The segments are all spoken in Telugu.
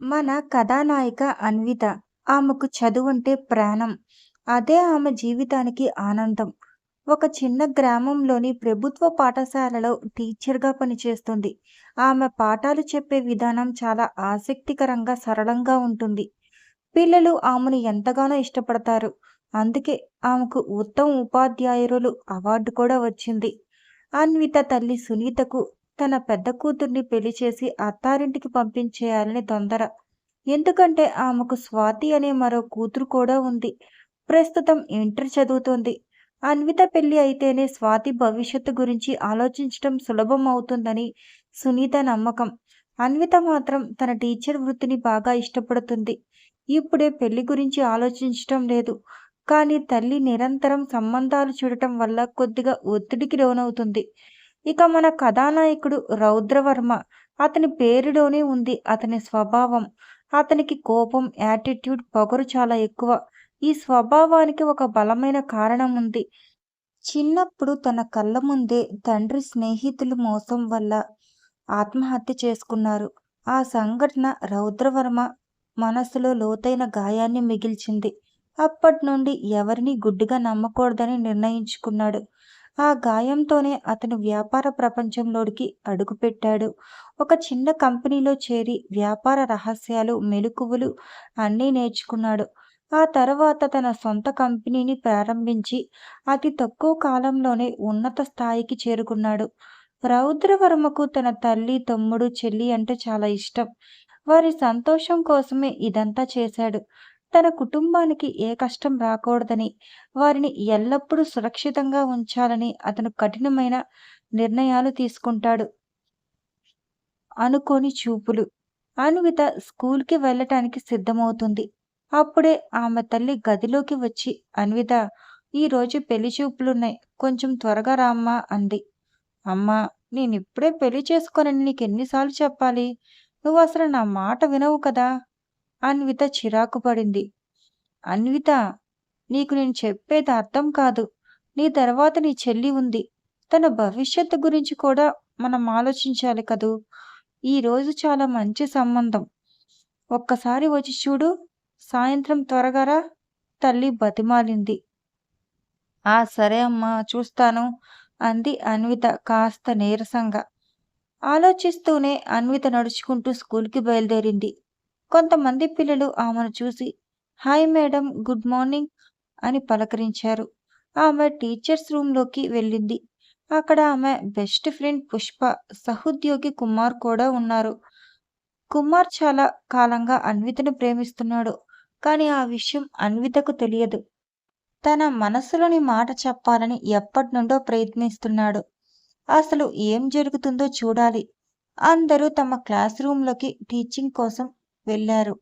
మన కథానాయిక అన్విత. ఆమెకు చదువు అంటే ప్రాణం. అదే ఆమె జీవితానికి ఆనందం. ఒక చిన్న గ్రామంలోని ప్రభుత్వ పాఠశాలలో టీచర్‌గా పనిచేస్తుంది. ఆమె పాఠాలు చెప్పే విధానం చాలా ఆసక్తికరంగా, సరళంగా ఉంటుంది. పిల్లలు ఆమెను ఎంతగానో ఇష్టపడతారు. అందుకే ఆమెకు ఉత్తమ ఉపాధ్యాయురాలు అవార్డు కూడా వచ్చింది. అన్విత తల్లి సునీతకు తన పెద్ద కూతుర్ని పెళ్ళి చేసి అత్తారింటికి పంపించేయాలని తొందర. ఎందుకంటే ఆమెకు స్వాతి అనే మరో కూతురు కూడా ఉంది. ప్రస్తుతం ఇంటర్ చదువుతోంది. అన్విత పెళ్ళి అయితేనే స్వాతి భవిష్యత్తు గురించి ఆలోచించటం సులభం అవుతుందని సునీత నమ్మకం. అన్విత మాత్రం తన టీచర్ వృత్తిని బాగా ఇష్టపడుతుంది. ఇప్పుడే పెళ్ళి గురించి ఆలోచించటం లేదు. కానీ తల్లి నిరంతరం సంబంధాలు చూడటం వల్ల కొద్దిగా ఒత్తిడికి లోనవుతుంది. ఇక మన కథానాయకుడు రౌద్రవర్మ. అతని పేరులోనే ఉంది అతని స్వభావం. అతనికి కోపం, యాటిట్యూడ్, పొగరు చాలా ఎక్కువ. ఈ స్వభావానికి ఒక బలమైన కారణం ఉంది. చిన్నప్పుడు తన కళ్ళ ముందే తండ్రి స్నేహితులు మోసం వల్ల ఆత్మహత్య చేసుకున్నారు. ఆ సంఘటన రౌద్రవర్మ మనసులో లోతైన గాయాన్ని మిగిల్చింది. అప్పటి నుండి ఎవరిని గుడ్డుగా నమ్మకూడదని నిర్ణయించుకున్నాడు. ఆ గాయంతోనే అతను వ్యాపార ప్రపంచంలోకి అడుగుపెట్టాడు. ఒక చిన్న కంపెనీలో చేరి వ్యాపార రహస్యాలు, మెలకువలు అన్నీ నేర్చుకున్నాడు. ఆ తర్వాత తన సొంత కంపెనీని ప్రారంభించి అతి తక్కువ కాలంలోనే ఉన్నత స్థాయికి చేరుకున్నాడు. రౌద్రవర్మకు తన తల్లి, తమ్ముడు, చెల్లి అంటే చాలా ఇష్టం. వారి సంతోషం కోసమే ఇదంతా చేశాడు. తన కుటుంబానికి ఏ కష్టం రాకూడదని, వారిని ఎల్లప్పుడూ సురక్షితంగా ఉంచాలని అతను కఠినమైన నిర్ణయాలు తీసుకుంటాడు. అనుకోని చూపులు అన్విత స్కూల్‌కి వెళ్ళటానికి సిద్ధమవుతుంది. అప్పుడే ఆమె తల్లి గదిలోకి వచ్చి అన్విత ఈరోజు పెళ్ళి చూపులున్నాయి. కొంచెం త్వరగా రామ్మా అంది. అమ్మా! నేనిప్పుడే పెళ్ళి చేసుకోనని నీకు ఎన్నిసార్లు చెప్పాలి? నువ్వు అసలు నా మాట వినవు కదా! అన్విత చిరాకు పడింది. అన్విత! నీకు నేను చెప్పేది అర్థం కాదు. నీ తర్వాత నీ చెల్లి ఉంది. తన భవిష్యత్తు గురించి కూడా మనం ఆలోచించాలి కదూ! ఈరోజు చాలా మంచి సంబంధం. ఒక్కసారి వచ్చి చూడు. సాయంత్రం త్వరగారా తల్లి బతిమాలింది. ఆ సరే అమ్మా చూస్తాను అంది అన్విత కాస్త నీరసంగా. ఆలోచిస్తూనే అన్విత నడుచుకుంటూ స్కూల్‌కి బయలుదేరింది. కొంతమంది పిల్లలు ఆమెను చూసి హాయ్ మేడం గుడ్ మార్నింగ్ అని పలకరించారు. ఆమె టీచర్స్ రూమ్‌లోకి వెళ్ళింది. అక్కడ ఆమె బెస్ట్ ఫ్రెండ్ పుష్ప, సహోద్యోగి కుమార్ కూడా ఉన్నారు. కుమార్ చాలా కాలంగా అన్వితను ప్రేమిస్తున్నాడు. కానీ ఆ విషయం అన్వితకు తెలియదు. తన మనసులోని మాట చెప్పాలని ఎప్పటి నుండో ప్రయత్నిస్తున్నాడు. అసలు ఏం జరుగుతుందో చూడాలి. అందరూ తమ క్లాస్ రూమ్‌లోకి టీచింగ్ కోసం వెళ్ళారు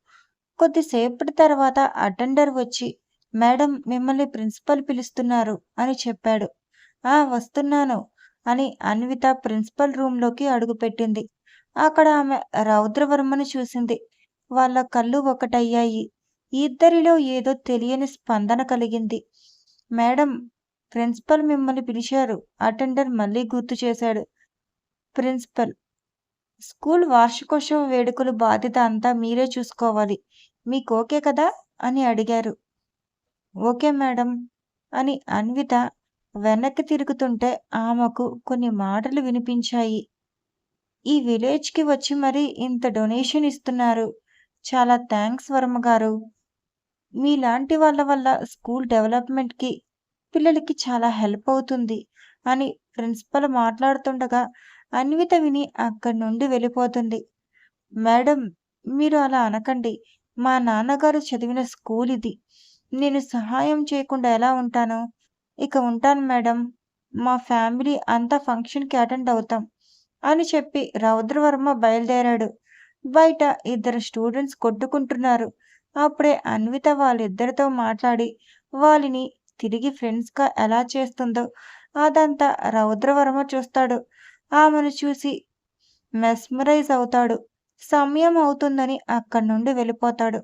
కొద్దిసేపటి తర్వాత అటెండర్ వచ్చి మేడం మిమ్మల్ని ప్రిన్సిపల్ పిలుస్తున్నారు అని చెప్పాడు. ఆ వస్తున్నాను అని అన్విత ప్రిన్సిపల్ రూమ్‌లోకి అడుగుపెట్టింది. అక్కడ ఆమె రౌద్రవర్మను చూసింది. వాళ్ళ కళ్ళు ఒకటయ్యాయి. ఇద్దరిలో ఏదో తెలియని స్పందన కలిగింది. మేడం ప్రిన్సిపల్ మిమ్మల్ని పిలిచారు అటెండర్ మళ్ళీ గుర్తు చేశాడు. ప్రిన్సిపల్ స్కూల్ వార్షికోత్సవ వేడుకలు బాధ్యత అంతా మీరే చూసుకోవాలి. మీకు ఓకే కదా? అని అడిగారు. ఓకే మేడం అని అన్విత వెనక్కి తిరుగుతుంటే ఆమెకు కొన్ని మాటలు వినిపించాయి. ఈ విలేజ్‌కి వచ్చి మరీ ఇంత డొనేషన్ ఇస్తున్నారు. చాలా థాంక్స్ వర్మగారు. మీలాంటి వాళ్ళ వల్ల స్కూల్ డెవలప్‌మెంట్‌కి, పిల్లలకి చాలా హెల్ప్ అవుతుంది అని ప్రిన్సిపల్ మాట్లాడుతుండగా అన్విత విని అక్కడి నుండి వెళ్ళిపోతుంది. మేడం మీరు అలా అనకండి. మా నాన్నగారు చదివిన స్కూల్ ఇది. నేను సహాయం చేయకుండా ఎలా ఉంటాను? ఇక ఉంటాను మేడం. మా ఫ్యామిలీ అంతా ఫంక్షన్‌కి అటెండ్ అవుతాం అని చెప్పి రౌద్రవర్మ బయలుదేరాడు. బయట ఇద్దరు స్టూడెంట్స్ కొట్టుకుంటున్నారు. అప్పుడే అన్విత వాళ్ళిద్దరితో మాట్లాడి వాళ్ళని తిరిగి ఫ్రెండ్స్‌గా ఎలా చేస్తుందో అదంతా రౌద్రవర్మ చూస్తాడు. ఆమెను చూసి మెస్మరైజ్ అవుతాడు. సమయం అవుతుందని అక్కడి నుండి వెళ్ళిపోతాడు.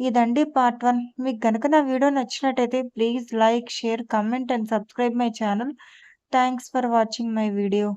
ఇదండి పార్ట్ వన్. మీకు గనుక నా వీడియో నచ్చినట్టయితే please like, share, comment and subscribe my channel. Thanks for watching my video.